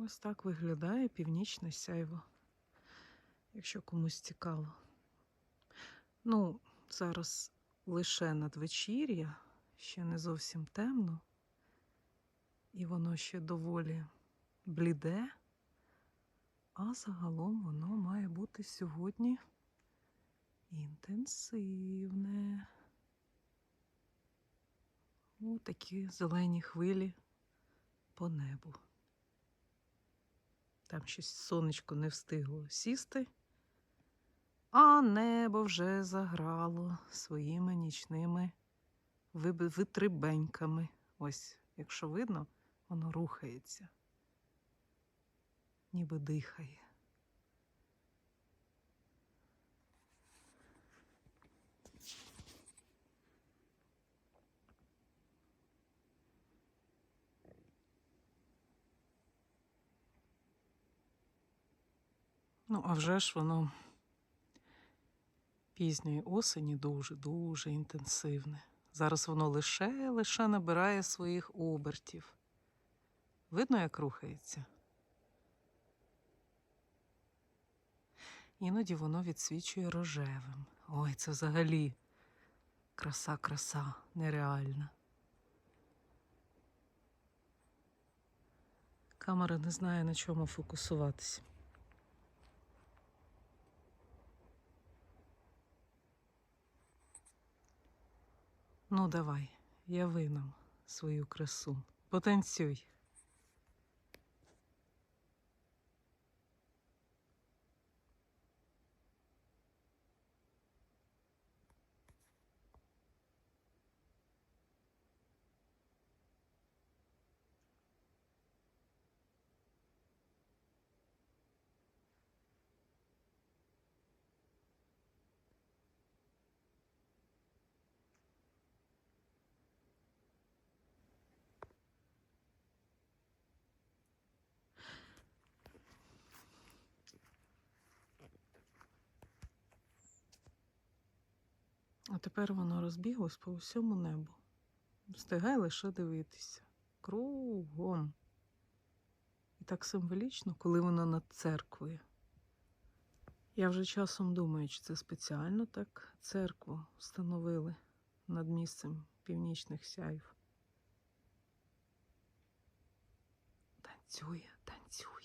Ось так виглядає північне сяйво, якщо комусь цікаво. Ну, зараз лише надвечір'я, ще не зовсім темно, і воно ще доволі бліде, а загалом воно має бути сьогодні інтенсивне. Ось такі зелені хвилі по небу. Там щось сонечко не встигло сісти, а небо вже заграло своїми нічними витрибеньками. Ось, якщо видно, воно рухається, ніби дихає. Ну, а вже ж воно пізньої осені дуже-дуже інтенсивне. Зараз воно лише лише набирає своїх обертів. Видно, як рухається? Іноді воно відсвічує рожевим. Ой, це взагалі краса, краса, нереальна. Камера не знає, на чому фокусуватися. Ну, давай, я нам свою красу. Потанцюй. А тепер воно розбіглось по всьому небу. Встигай лише дивитися. Кругом. І так символічно, коли воно над церквою. Я вже часом думаю, чи це спеціально так церкву встановили над місцем північних сяїв. Танцює, танцює.